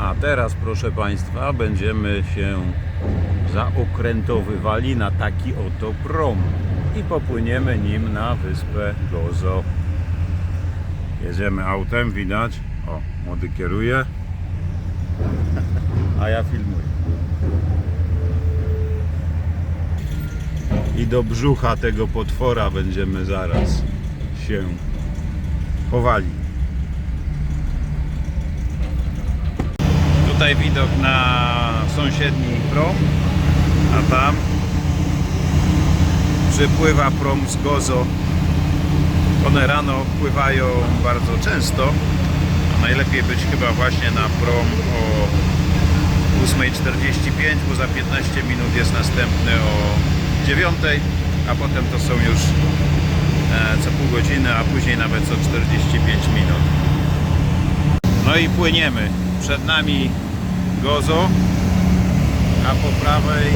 A teraz, proszę Państwa, będziemy się zaokrętowywali na taki oto prom i popłyniemy nim na wyspę Gozo. Jedziemy autem, widać. O, młody kieruje, a ja filmuję. I do brzucha tego potwora będziemy zaraz się chowali. Tutaj widok na sąsiedni prom, a tam przypływa prom z Gozo. One rano pływają bardzo często, a najlepiej być chyba właśnie na prom o 8.45, bo za 15 minut jest następny o 9, a potem to są już e, co pół godziny, a później nawet co 45 minut. No i płyniemy. Przed nami Gozo, a po prawej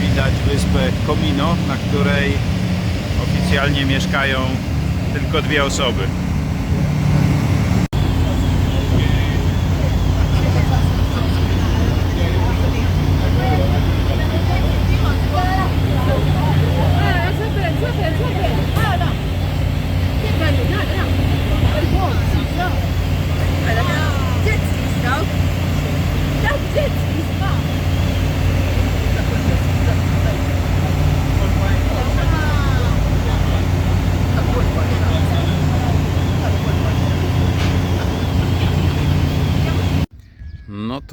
widać wyspę Komino, na której oficjalnie mieszkają tylko dwie osoby.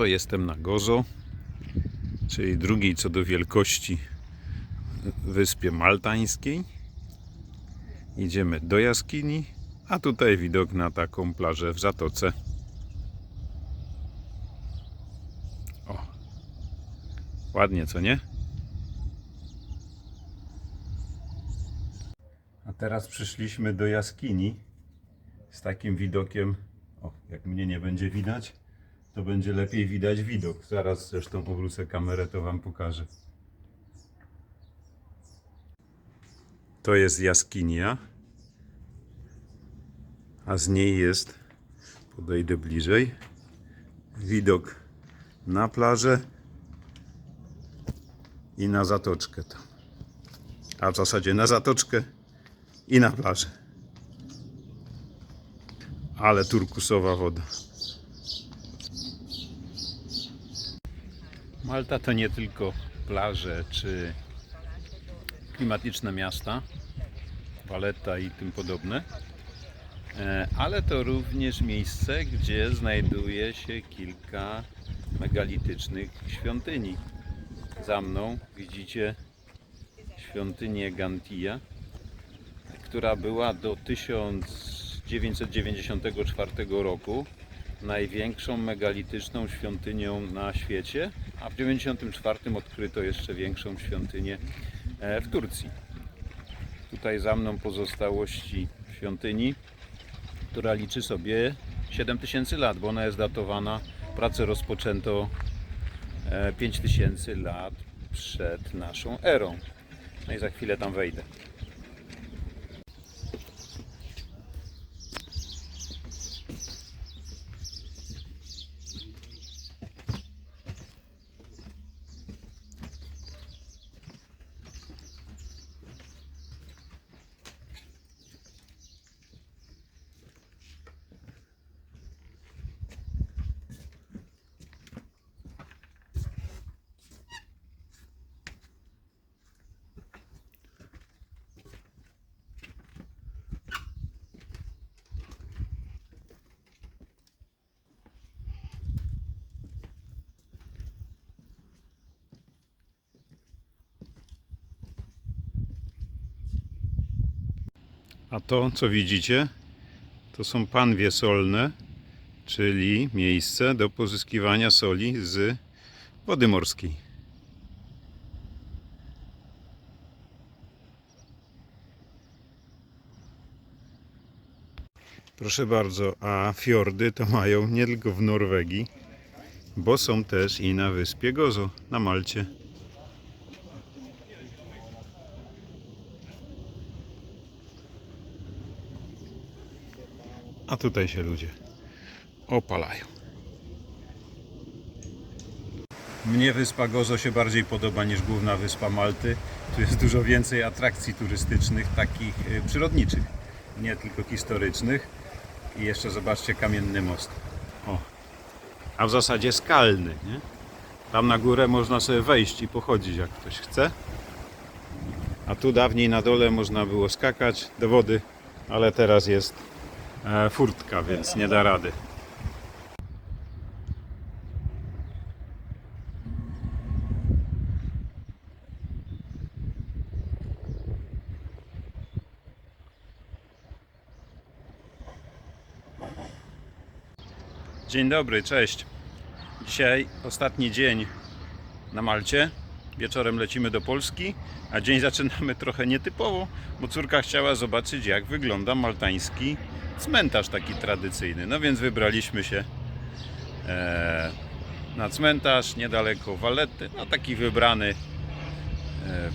Jestem na Gozo, czyli drugiej co do wielkości wyspie maltańskiej. Idziemy do jaskini, a tutaj widok na taką plażę w Zatoce. O, ładnie co nie? A teraz przyszliśmy do jaskini z takim widokiem. O, jak mnie nie będzie widać, to będzie lepiej widać widok. Zaraz zresztą obrócę kamerę, to Wam pokażę. To jest jaskinia, a z niej jest, podejdę bliżej, widok na plażę i na zatoczkę tam. A w zasadzie na zatoczkę i na plażę. Ale turkusowa woda. Malta to nie tylko plaże czy klimatyczne miasta, Valletta i tym podobne, e, ale to również miejsce, gdzie znajduje się kilka megalitycznych świątyni. Za mną widzicie świątynię Gantia, która była do 1994 roku największą megalityczną świątynią na świecie, a w 1994 odkryto jeszcze większą świątynię e, w Turcji. Tutaj za mną pozostałości świątyni, która liczy sobie 7000 lat, bo ona jest datowana, pracę rozpoczęto e, 5000 lat przed naszą erą. No i za chwilę tam wejdę. A to, co widzicie, to są panwie solne, czyli miejsce do pozyskiwania soli z wody morskiej. Proszę bardzo, a fiordy to mają nie tylko w Norwegii, bo są też i na wyspie Gozo, na Malcie. A tutaj się ludzie opalają. Mnie wyspa Gozo się bardziej podoba niż główna wyspa Malty. Tu jest dużo więcej atrakcji turystycznych, takich y, przyrodniczych, nie tylko historycznych. I jeszcze zobaczcie kamienny most. O. A w zasadzie skalny, nie? Tam na górę można sobie wejść i pochodzić jak ktoś chce. A tu dawniej na dole można było skakać do wody, ale teraz jest furtka, więc nie da rady. Dzień dobry, cześć. Dzisiaj ostatni dzień na Malcie. Wieczorem lecimy do Polski, a dzień zaczynamy trochę nietypowo, bo córka chciała zobaczyć, jak wygląda maltański cmentarz taki tradycyjny. No więc wybraliśmy się e, na cmentarz niedaleko Valety, no taki wybrany e,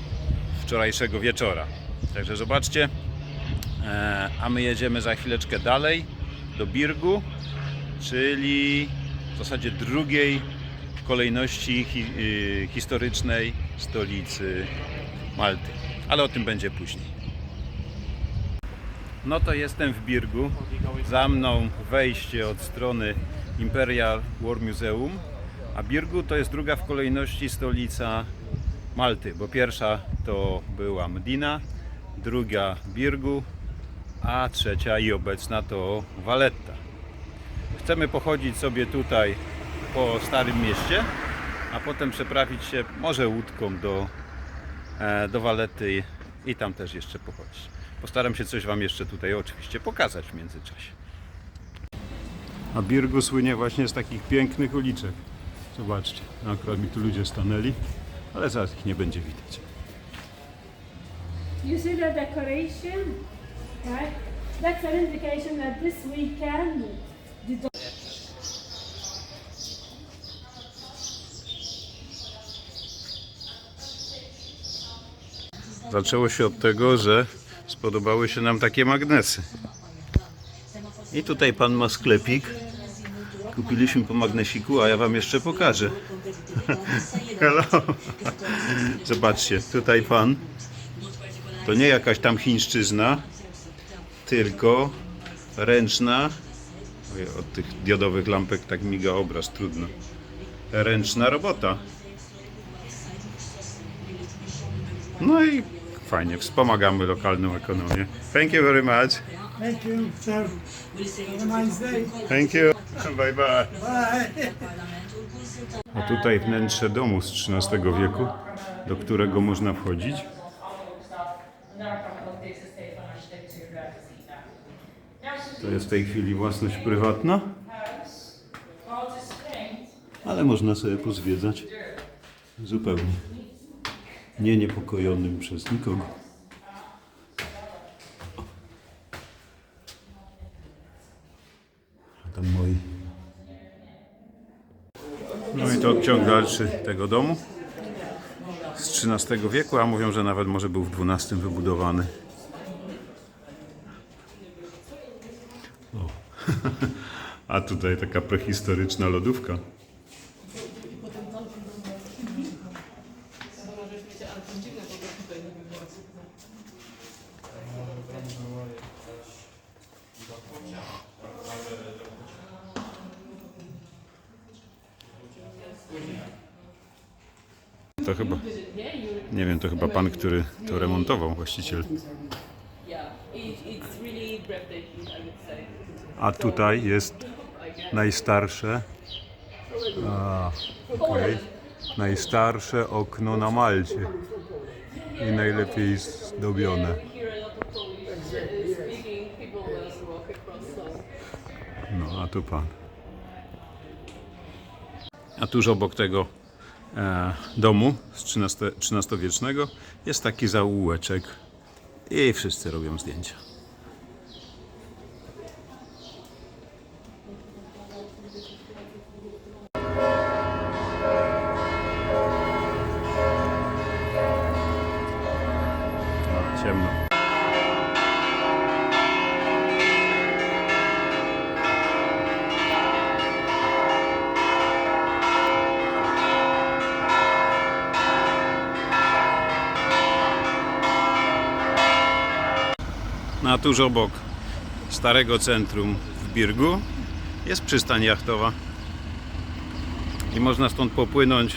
wczorajszego wieczora. Także zobaczcie, e, a my jedziemy za chwileczkę dalej do Birgu, czyli w zasadzie drugiej kolejności hi, historycznej stolicy Malty. Ale o tym będzie później. No to jestem w Birgu. Za mną wejście od strony Imperial War Museum. A Birgu to jest druga w kolejności stolica Malty, bo pierwsza to była Medina, druga Birgu, a trzecia i obecna to Valletta. Chcemy pochodzić sobie tutaj po Starym Mieście, a potem przeprawić się może łódką do, e, do Walety i tam też jeszcze pochodzić. Postaram się coś Wam jeszcze tutaj oczywiście pokazać w międzyczasie. A Birgu słynie właśnie z takich pięknych uliczek. Zobaczcie, akurat mi tu ludzie stanęli, ale zaraz ich nie będzie widać. You see the decoration, right? That's an indication that this weekend the Zaczęło się od tego, że spodobały się nam takie magnesy. I tutaj pan ma sklepik. Kupiliśmy po magnesiku, a ja wam jeszcze pokażę. Hello. Zobaczcie, tutaj pan. To nie jakaś tam chińszczyzna, tylko ręczna. Ojej, od tych diodowych lampek tak miga obraz, trudno. Ręczna robota. No i fajnie, wspomagamy lokalną ekonomię. Thank you very much. Thank you, sir. Have a nice day. Thank you. Bye bye. Bye. A tutaj wnętrze domu z XIII wieku, do którego można wchodzić. To jest w tej chwili własność prywatna, ale można sobie pozwiedzać zupełnie nie niepokojonym przez nikogo. Tam moi no i to odciąg dalszy tego domu z XIII wieku, a mówią, że nawet może był w XII wybudowany. A tutaj taka prehistoryczna lodówka. To chyba, nie wiem, to chyba pan, który to remontował, właściciel. A tutaj jest najstarsze, a, okej, najstarsze okno na Malcie i najlepiej zdobione. No, a tu pan. A tuż obok tego domu z XIII-wiecznego jest taki zaułeczek i wszyscy robią zdjęcia. A tuż obok starego centrum w Birgu jest przystań jachtowa. I można stąd popłynąć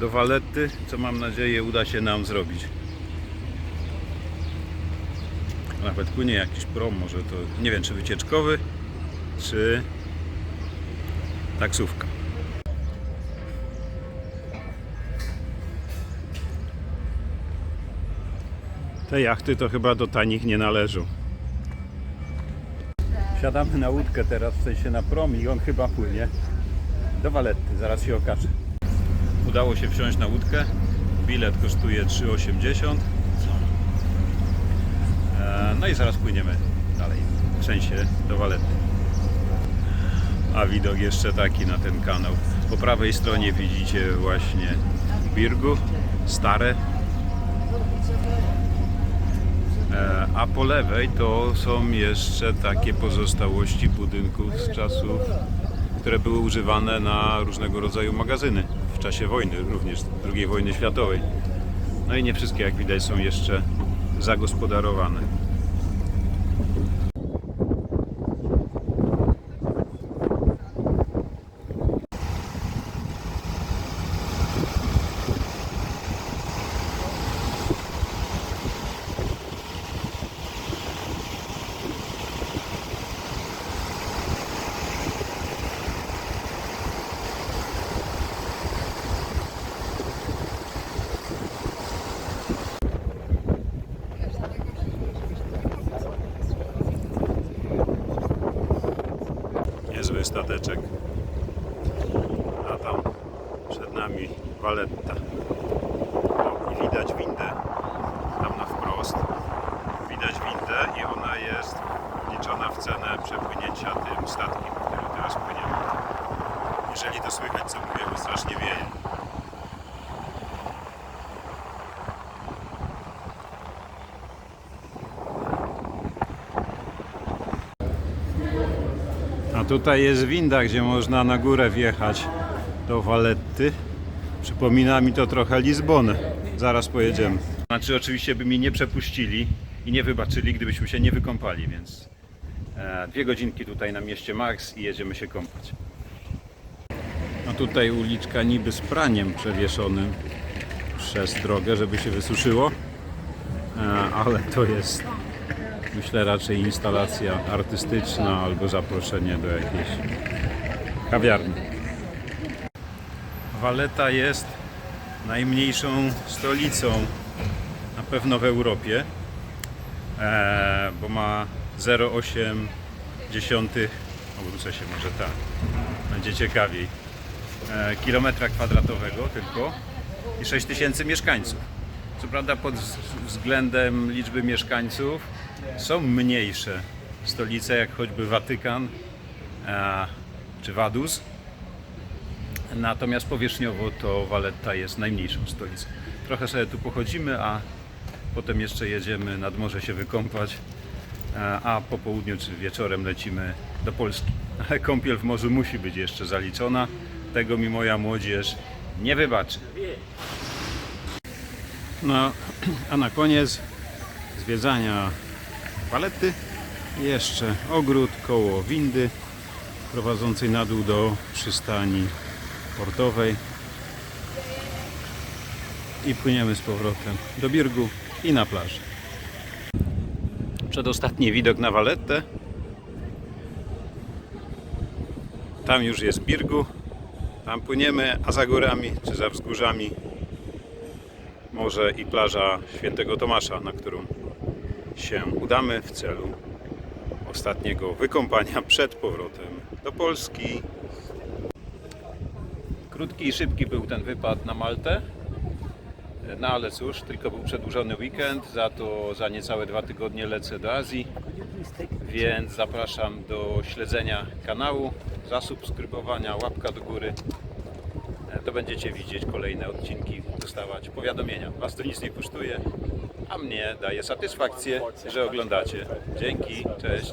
do Waletty, co mam nadzieję uda się nam zrobić. Nawet płynie jakiś prom, może to nie wiem czy wycieczkowy, czy taksówka. Te jachty to chyba do tanich nie należą. Siadamy na łódkę teraz, w sensie na prom i on chyba płynie do Waletty, zaraz się okaże. Udało się wsiąść na łódkę. Bilet kosztuje 3,80. E, No i zaraz płyniemy dalej, w sensie do Waletty. A widok jeszcze taki na ten kanał. Po prawej stronie widzicie właśnie Birgu, stare. A po lewej to są jeszcze takie pozostałości budynków z czasów, które były używane na różnego rodzaju magazyny w czasie wojny, również II wojny światowej. No i nie wszystkie, jak widać, są jeszcze zagospodarowane. Stateczek. A tam przed nami Waletta. O, I widać windę tam na wprost. Widać windę i ona jest liczona w cenę przepłynięcia tym statkiem, którym teraz płyniemy. Jeżeli to słychać, co mówię, bo strasznie wieje. A tutaj jest winda, gdzie można na górę wjechać do Waletty. Przypomina mi to trochę Lizbonę. Zaraz pojedziemy. Znaczy oczywiście by mi nie przepuścili i nie wybaczyli, gdybyśmy się nie wykąpali, więc e, dwie godzinki tutaj na mieście Max i jedziemy się kąpać. A tutaj uliczka niby z praniem przewieszonym przez drogę, żeby się wysuszyło, e, ale to jest myślę raczej instalacja artystyczna albo zaproszenie do jakiejś kawiarni. Waleta jest najmniejszą stolicą na pewno w Europie, e, bo ma 0,8 obrócę się może tak, będzie ciekawiej, e, kilometra kwadratowego tylko i 6 tysięcy mieszkańców. Co prawda pod wz- względem liczby mieszkańców są mniejsze stolice, jak choćby Watykan czy Vaduz. Natomiast powierzchniowo to Valletta jest najmniejszą stolicą. Trochę sobie tu pochodzimy, a potem jeszcze jedziemy nad morze się wykąpać, a po południu czy wieczorem lecimy do Polski. Ale kąpiel w morzu musi być jeszcze zaliczona. Tego mi moja młodzież nie wybaczy. No, a na koniec zwiedzania palety jeszcze ogród koło windy prowadzącej na dół do przystani portowej i płyniemy z powrotem do Birgu i na plażę. Przedostatni widok na Waletę. Tam już jest Birgu. Tam płyniemy, a za górami czy za wzgórzami morze i plaża Świętego Tomasza, na którą się udamy w celu ostatniego wykąpania przed powrotem do Polski. Krótki i szybki był ten wypad na Maltę. No ale cóż, tylko był przedłużony weekend, za to za niecałe dwa tygodnie lecę do Azji, więc zapraszam do śledzenia kanału, zasubskrybowania, łapka do góry. To będziecie widzieć kolejne odcinki, dostawać powiadomienia. Was to nic nie kosztuje, a mnie daje satysfakcję, że oglądacie. Dzięki, cześć.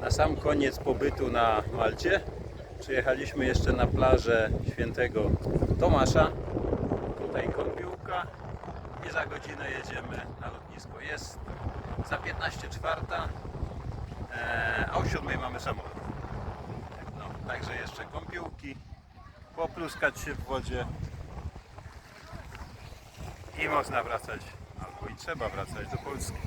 Na sam koniec pobytu na Malcie przyjechaliśmy jeszcze na plażę świętego Tomasza. Tutaj kąpiółka I za godzinę jedziemy na lotnisko. Jest za 15 czwarta, e, a o 7 mamy samolot. No, także jeszcze kąpiłki, popluskać się w wodzie i można wracać, albo i trzeba wracać do Polski.